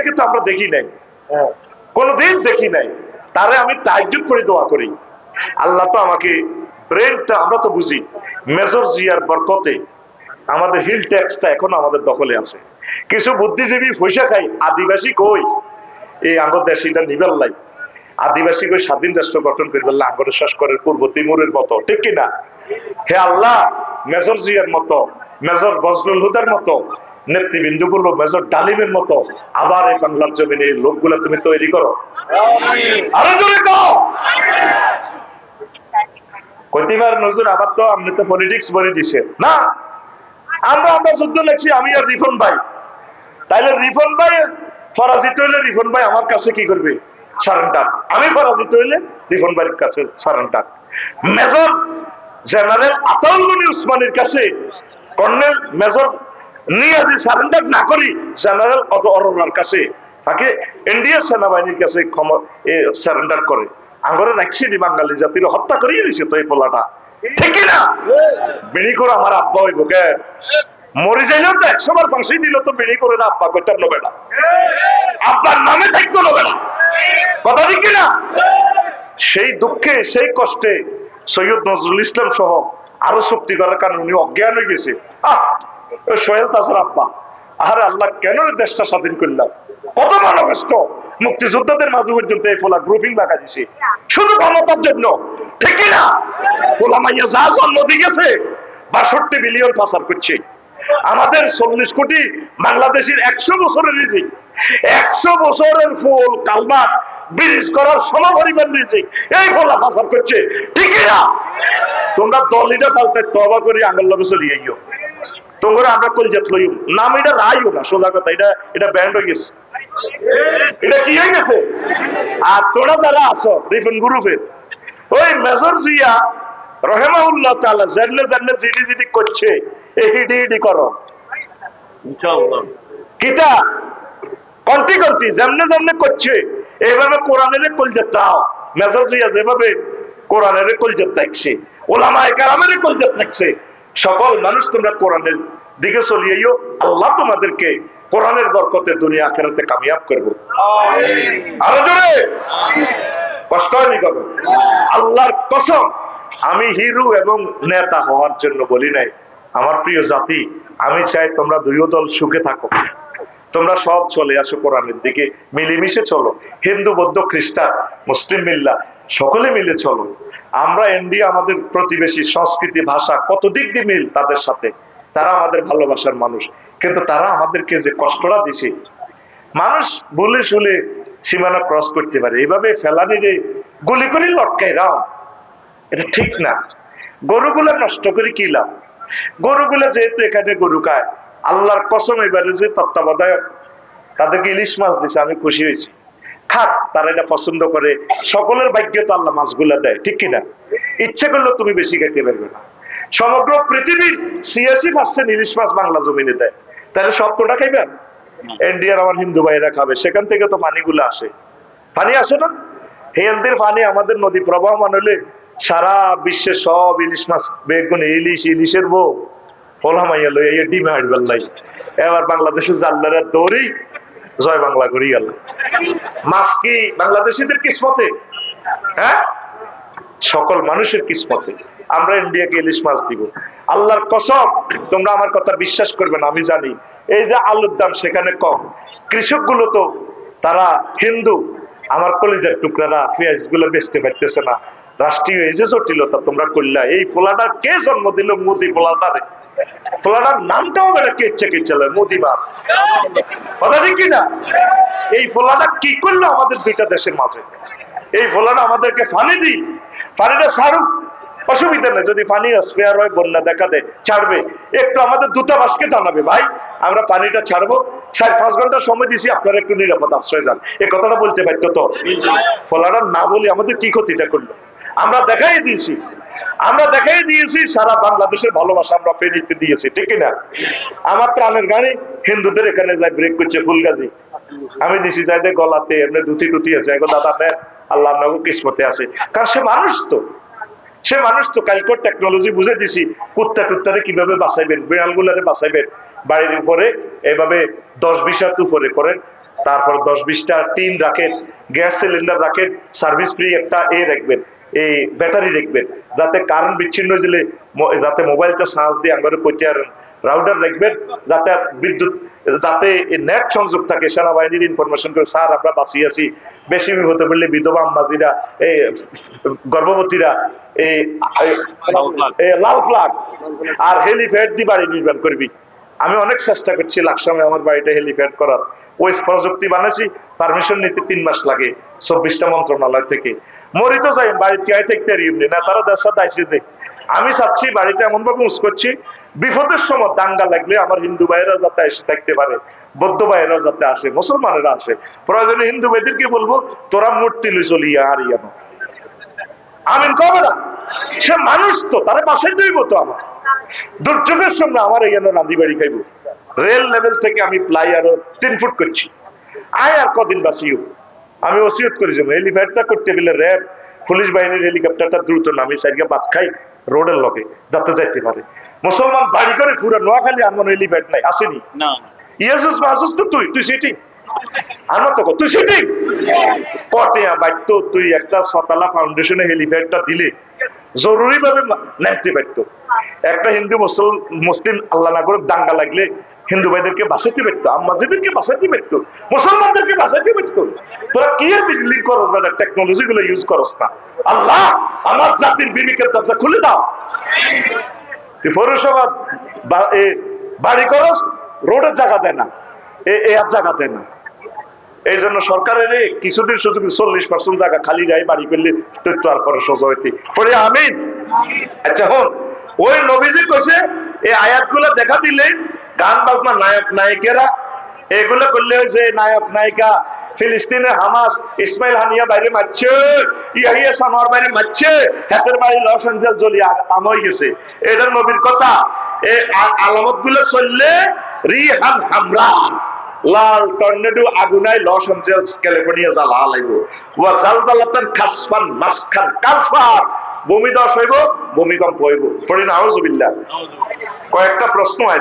জিয়াকে তো আমরা দেখি নাই। কোনোদিন দেখি নাই। তারে আমি তাজ্জুদ করে দোয়া করি। আল্লাহ তো আমাকে ব্রেনটা আমরা তো বুঝি, মেজর জিয়ার বরকতে আমাদের হিল ট্যাক্সটা এখনও আমাদের দখলে আছে। কিছু বুদ্ধিজীবী পয়সা খাই, আদিবাসী কই? এই আঙ্গর দেশিটা নিবেল লাই আদিবাসী কই স্বাধীন রাষ্ট্র গঠন করে বললে আঙ্গরের শ্বাস করে পূর্ব তিমুরের মতো, ঠিক কিনা? হে আল্লাহ, মেজর জিয়ার মতো, মেজর বজলুল হুদার মতো নেতৃবৃন্দগুলো মেজর ডালিমের মতো আবার এই বাংলার জমিনে লোকগুলো তুমি তৈরি করো। কতিবার নজর আবার তো আপনি তো পলিটিক্স বলে দিছে। না, আমরা আমরা যুদ্ধ লেখছি, আমি আর রিফন ভাই। তাইলে রিফন ভাই, পরাজিত হইলে রিফন ভাই আমার কাছে কি করবে? সারেন্ডার আমি পরাজিত হইলে রিফন ভাইয়ের কাছে surrender major general Ataul Gani উসমানের কাছে কর্নেল মেজর নিয়ে সারেন্ডার না করি, জেনারেল অত কাছে তাকে ইন্ডিয়ার সেনাবাহিনীর কাছে সারেন্ডার করে। আঙ্গরে রাখছি নি বাঙালি জাতির, হত্যা করিয়ে দিছে তো এই পোলাটা। ঠিক না করে আমার আব্বা মরে তো একশো বার দিল তো করে না আব্বা না আব্বার নামে থাকতো না কথা ঠিক না সেই দুঃখে, সেই কষ্টে সৈয়দ নজরুল ইসলাম সহ আরও শক্তি করার কারণে উনি অজ্ঞান হয়ে গেছে। আহ! সোহেল আল্লাহ কেন দেশটা স্বাধীন করলাম? কত মুক্তিযোদ্ধাদের মাঝে পর্যন্ত এই ফোলা গ্রুপিং দিছে। শুধু ক্ষমতার জন্য না? পোলা মাইয়া যা জন্ম বাষট্টি বিলিয়ন পাচার করছে। আমাদের চল্লিশ কোটি বাংলাদেশের একশো বছরের রিজিক, একশো বছরের ফুল কালমাট ব্রিজ করার সমপরিমাণ রিজিক, এই ফোলা পাচার করছে। ঠিক না? তোমরা দলিটা ফালতে তবা করে আঙ্গল চলিয়ে আইও তোমরা আমরা লইও নাম এটা রাইও না সোজা কথা এটা এটা ব্যান্ড হয়ে গেছে। এটা কি হয়ে গেছে? আর তোরা যারা আছো রিফন গ্রুপের ওই মেজর জিয়া রহেমাউল্লাহ তাআলা জানলে জানলে জিডি জিডি করছে এই হিডি হিডি করো। কিতা? কন্টি কন্টি যেমনে যেমনে করছে। এইভাবে কোরআনের কলজাত দাও। মেজর জিয়া যেভাবে কোরআনের কলজাত থাকছে ওলামায়ে কেরামের কলজাত থাকছে সকল মানুষ তোমরা কোরআনের দিকে চলিয়েও আল্লাহ তোমাদেরকে কোরআনের বরকতে দুনিয়া আখেরাতে কামিয়াব করব। আরও জোরে? কষ্ট হয়নি কবে আল্লাহর কসম আমি হিরু এবং নেতা হওয়ার জন্য বলি নাই। আমার প্রিয় জাতি আমি চাই তোমরা দুইও দল সুখে থাকো। তোমরা সব চলে আসো কোরআনের দিকে মিলেমিশে চলো। হিন্দু বৌদ্ধ খ্রিস্টান মুসলিম মিল্লা সকলে মিলে চলো। আমরা ইন্ডিয়া আমাদের প্রতিবেশী সংস্কৃতি, ভাষা, কত দিক দিয়ে মিল তাদের সাথে, তারা আমাদের ভালোবাসার মানুষ। কিন্তু তারা আমাদেরকে যে কষ্টটা দিছে, মানুষ বলে শুলে সীমানা ক্রস করতে পারে। এইভাবে ফেলানি রে গুলি করে লটকাই রাও এটা ঠিক না। গরুগুলা নষ্ট করে কি লাভ? গরুগুলা যেহেতু এখানে গরু খায়, আল্লাহর কসম এবারে যে তত্ত্বাবধায়ক, তাদেরকে ইলিশ মাছ দিছে, আমি খুশি হয়েছি। খাক তারা এটা পছন্দ করে। সকলের ভাগ্য তো আল্লাহ মাছগুলা দেয়, ঠিক কিনা? ইচ্ছে করলে তুমি বেশি খেতে পারবে না। সমগ্র পৃথিবীর ছিয়াশি পার্সেন্ট ইলিশ মাছ বাংলা জমিনে দেয়। তাহলে সব তোটা খাইবেন ইন্ডিয়ার আমার হিন্দু ভাইরা খাবে, সেখান থেকে তো পানিগুলো আসে। পানি আসে না? হেয়ান্দের পানি আমাদের নদী প্রবাহমান হলে সারা বিশ্বের সব ইলিশ মাছ, বেগুন, ইলিশ, ইলিশের বউ, ফলা মাইয়া লই এই ডিমে হাড়বেল নাই। এবার বাংলাদেশের জাল্লারের দৌড়েই জয় বাংলা করি গেল। মাছ কি বাংলাদেশিদের কিসমতে? হ্যাঁ? সকল মানুষের কিসমতে। আমরা ইন্ডিয়াকে ইলিশ মাছ দিব। আল্লাহর কসম, তোমরা আমার কথা বিশ্বাস করবে না, আমি জানি। এই যে আলুর দাম সেখানে কম। কৃষকগুলো তো, তারা হিন্দু। আমার কলেজের টুকরারা পেঁয়াজগুলো বেচতে পারতেছে না। রাষ্ট্রীয় এই যে জটিলতা তোমরা করলা, এই পোলাটা কে জন্ম দিল? মোদি পোলাটারে পোলাটার নামটাও বেটা কে ইচ্ছে কে চলে, মোদি বাপ কথা ঠিক না এই কি করল আমাদের দুইটা দেশের মাঝে? এই আমাদেরকে ফানি দিই পানিটা ছাড়ুক অসুবিধা নেই, যদি পানি স্পেয়ার হয়, বন্যা দেখা দেয়, ছাড়বে। একটু আমাদের দূতাবাসকে জানাবে, ভাই। আমরা পানিটা ছাড়বো। চার পাঁচ ঘণ্টা সময় দিছি, আপনারা একটু নিরাপদ আশ্রয় যান। এ কথাটা বলতে পারতো তো? ফলাটা না বলে আমাদের কি ক্ষতিটা করল? আমরা দেখাই দিয়েছি। আমরা দেখাই দিয়েছি, সারা বাংলাদেশের ভালোবাসা আমরা পেয়ে দিয়েছি, ঠিক না আমার প্রাণের গাড়ি হিন্দুদের এখানে যায় ব্রেক করছে ফুলগাজি। আমি দিছি যাই যে গলাতে, এমনি দুটি টুটি আছে। এখন দাদা নেন আল্লাহ নগু কিসমতে আছে। কারণ সে মানুষ তো। সে মানুষ তো। কালকর টেকনোলজি বুঝে দিছি, কুত্তা টুত্তারে কীভাবে বাঁচাইবেন বিড়াল গুলারে বাঁচাইবেন। বাড়ির উপরে, এভাবে দশ বিশ হাত উপরে করেন তারপর দশ বিশটা টিন রাখেন, গ্যাস সিলিন্ডার রাখেন, সার্ভিস ফ্রি একটা এ রাখবেন। এই ব্যাটারি রাখবেন যাতে কারেন্ট বিচ্ছিন্ন ম- যাতে মোবাইলটা চার্জ দিয়ে আঙ্গারে করতে পারেন রাউটার রাখবেন যাতে বিদ্যুৎ, যাতে নেট সংযোগ থাকে, সেনাবাহিনীর ইনফরমেশন করে, স্যার, আমরা বাঁচিয়ে আছি। বেশি বিপদে পড়লে বিধবা আম্মাজিরা, এই গর্ভবতীরা, এই এই লাল ফ্লাগ আর হেলিপ্যাড দিয়ে বাড়ি নির্মাণ করবি। আমি অনেক চেষ্টা করছি লাকসামে আমার বাড়িটা হেলিপ্যাড করার। ওই প্রযুক্তি বানাইছি পারমিশন নিতে তিন মাস লাগে, চব্বিশটা মন্ত্রণালয় থেকে। মরি তো যাই বাড়িতে আয় থাকতে এমনি। না তারা দেশ সাথে আইসি দে আমি চাচ্ছি বাড়িটা এমন ভাবে উস করছি, বিপদের সময় দাঙ্গা লাগলে আমার হিন্দু ভাইয়েরা যাতে এসে থাকতে পারে, বৌদ্ধ ভাইয়েরাও যাতে আসে, মুসলমানেরা আসে। প্রয়োজনে হিন্দু ভাইদেরকে বলব, তোরা মূর্তি লই চলিয়া আর ইয়ানো আমিন কবে না? সে মানুষ তো, তারা বাসায় যাইব তো আমার। দুর্যোগের সময় আমার এই রাঁধি বাড়ি খাইব। রেল লেভেল থেকে আমি প্লাই আরও তিন ফুট করছি। আয় আর কদিন বাঁচিও। আমি ওসিয়ত করে যাব হেলিপ্যাডটা করতে গেলে র্যাব পুলিশ বাহিনীর হেলিকপ্টারটা দ্রুত নামি সাইডকে বাদ খাই রোডের লগে যাতে যাইতে পারে। মুসলমান বাড়ি করে পুরো নোয়াখালী আমার হেলিপ্যাড নাই আসেনি। ইয়াসুস মাসুস তো তুই তুই সেটি আমার তো তুই সেটি কটে বাইত তুই একটা সতালা ফাউন্ডেশনে হেলিপ্যাডটা দিলে জরুরি ভাবে নামতে পারত। একটা হিন্দু মুসল মুসলিম আল্লাহ না করে দাঙ্গা লাগলে হিন্দু ভাইদেরকে বাঁচাইতে পারতো, আম্মাজিদেরকে বাঁচাইতে পারতো, মুসলমানদেরকে বাঁচাইতে পারতো। তোরা কি বিল্ডিং করস না টেকনোলজি গুলো ইউজ করস না? আল্লাহ, আমার জাতির বিবেকের দরজা খুলে দাও। পৌরসভা বাড়ি করস, রোডের জায়গা দেয় না, এ- আর জায়গা দেয় না। এই জন্য সরকারের কিছুদিন শুধু চল্লিশ পার্সেন্ট জায়গা খালি গায়ে বাড়ি করলে তো আর করে সোজা হইতে। পরে আমিন। আচ্ছা হন, ওই নবীজি কইছে, এই আয়াতগুলো দেখা দিলে গান বাজনা নায়ক নায়িকেরা, এগুলো করলে হয়েছে নায়ক নায়িকা ফিলিস্তিনে হামাস ইসমাইল হানিয়া বাইরে মারছে, ইয়াহিয়া সানোয়ার বাইরে মারছে, হাতের বাড়ি লস এঞ্জেল জ্বলি আম গেছে। এটা নবীর কথা এই আলামতগুলো চললে রিহান হামরা লাল টর্নেডো আগুনায় লস এঞ্জেলস ক্যালিফোর্নিয়া জ্বালা লাগবো ওয়া জালজালাতান কাসফান মাসখান কাসফার ভূমিধস হইব, ভূমিকম্প হইব। পড়ি না আউযুবিল্লাহ। কয়েকটা প্রশ্ন আছে।